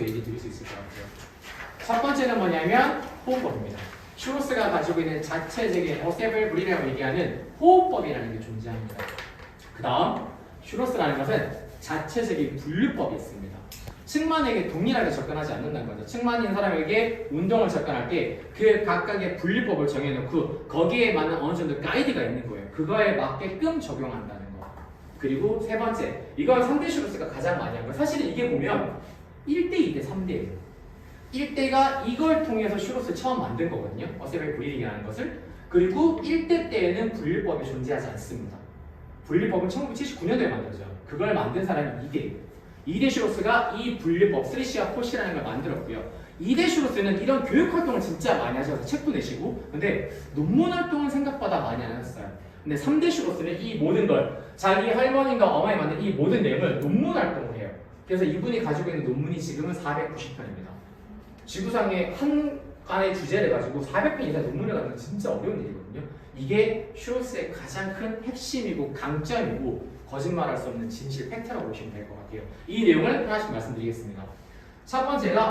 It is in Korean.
정도 얘기 드릴 수 있을 것 같아요. 첫 번째는 뭐냐면 호흡법입니다. 슈로스가 가지고 있는 자체적인 어세블 브리라고 얘기하는 호흡법이라는 게 존재합니다. 그 다음 슈로스라는 것은 자체적인 분류법이 있습니다. 측만에게 동일하게 접근하지 않는다는 거죠. 측만인 사람에게 운동을 접근할 때 그 각각의 분류법을 정해놓고 거기에 맞는 어느 정도 가이드가 있는 거예요. 그거에 맞게끔 적용한다는 거. 그리고 세 번째, 이걸 3대 슈로스가 가장 많이 한 거예요. 사실 이게 보면 1대, 2대, 3대예요. 1대가 이걸 통해서 슈로스 처음 만든 거거든요. 어세벨 브리딩이라는 것을. 그리고 1대 때에는 분류법이 존재하지 않습니다. 분류법은 1979년도에 만들어져요. 그걸 만든 사람이 2대. 2대 슈로스가 이 분류법 3C와 4C라는 걸 만들었고요. 2대 슈로스는 이런 교육 활동을 진짜 많이 하셔서 책도 내시고 근데 논문 활동은 생각보다 많이 안 하셨어요. 근데 3대 슈로스는 이 모든 걸 자기 할머니가 어머니 만든 이 모든 내용을 논문 활동을 해요. 그래서 이분이 가지고 있는 논문이 지금은 490편입니다. 지구상의 한 간의 주제를 가지고 400편 이상 논문을 갖는 건 진짜 어려운 일이거든요. 이게 슈로스의 가장 큰 핵심이고 강점이고 거짓말할 수 없는 진실 팩트라고 보시면 될 것 같아요. 이 내용을 하나씩 말씀드리겠습니다. 첫 번째가